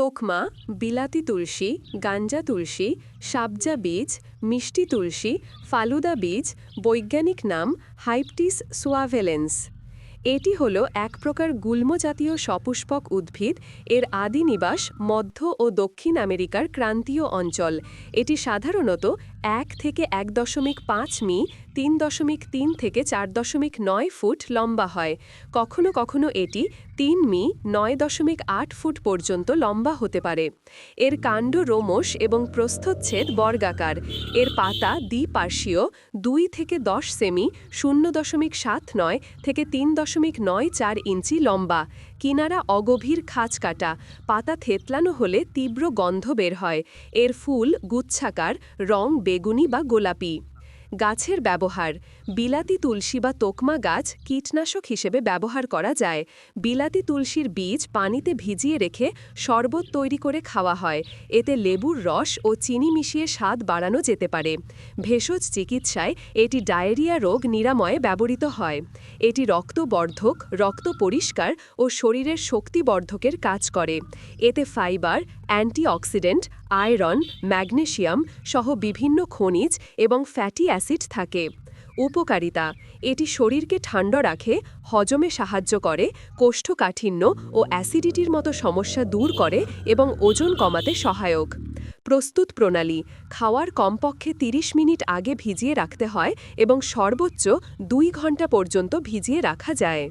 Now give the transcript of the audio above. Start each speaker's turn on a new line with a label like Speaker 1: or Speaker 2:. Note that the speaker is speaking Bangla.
Speaker 1: তোকমা বিলাতি তুলসী গাঞ্জা তুলসী সাবজা বীজ মিষ্টি তুলসী ফালুদা বীজ বৈজ্ঞানিক নাম হাইপটিস সোয়াভেলেন্স এটি হল এক প্রকার গুল্মজাতীয় সপুষ্পক উদ্ভিদ এর আদি নিবাস মধ্য ও দক্ষিণ আমেরিকার ক্রান্তীয় অঞ্চল এটি সাধারণত এক থেকে এক দশমিক পাঁচ মি তিন দশমিক তিন থেকে চার দশমিক নয় ফুট লম্বা হয় কখনো কখনো এটি তিন মি নয় দশমিক আট ফুট পর্যন্ত লম্বা হতে পারে এর কাণ্ড রোমশ এবং প্রস্থচ্ছেদ বর্গাকার এর পাতা দ্বিপার্শ্বীয় দুই থেকে দশ সেমি শূন্য দশমিক সাত নয় থেকে তিন দশমিক নয় চার ইঞ্চি লম্বা কিনারা অগভীর খাঁচ কাটা পাতা থেতলানো হলে তীব্র গন্ধ বের হয় এর ফুল গুচ্ছাকার রং বেগুনি বা গোলাপি গাছের ব্যবহার বিলাতি তুলসী বা তোকমা গাছ কীটনাশক হিসেবে ব্যবহার করা যায় বিলাতি তুলসীর বীজ পানিতে ভিজিয়ে রেখে শরবত তৈরি করে খাওয়া হয় এতে লেবুর রস ও চিনি মিশিয়ে স্বাদ বাড়ানো যেতে পারে ভেষজ চিকিৎসায় এটি ডায়েরিয়া রোগ নিরাময়ে ব্যবহৃত হয় এটি রক্তবর্ধক রক্ত পরিষ্কার ও শরীরের শক্তিবর্ধকের কাজ করে এতে ফাইবার অ্যান্টিঅক্সিডেন্ট আয়রন ম্যাগনেশিয়াম সহ বিভিন্ন খনিজ এবং ফ্যাটি অ্যাসিড থাকে উপকারিতা এটি শরীরকে ঠান্ডা রাখে হজমে সাহায্য করে কোষ্ঠকাঠিন্য ও অ্যাসিডিটির মতো সমস্যা দূর করে এবং ওজন কমাতে সহায়ক প্রস্তুত প্রণালী খাওয়ার কমপক্ষে ৩০ মিনিট আগে ভিজিয়ে রাখতে হয় এবং সর্বোচ্চ দুই ঘন্টা পর্যন্ত ভিজিয়ে রাখা যায়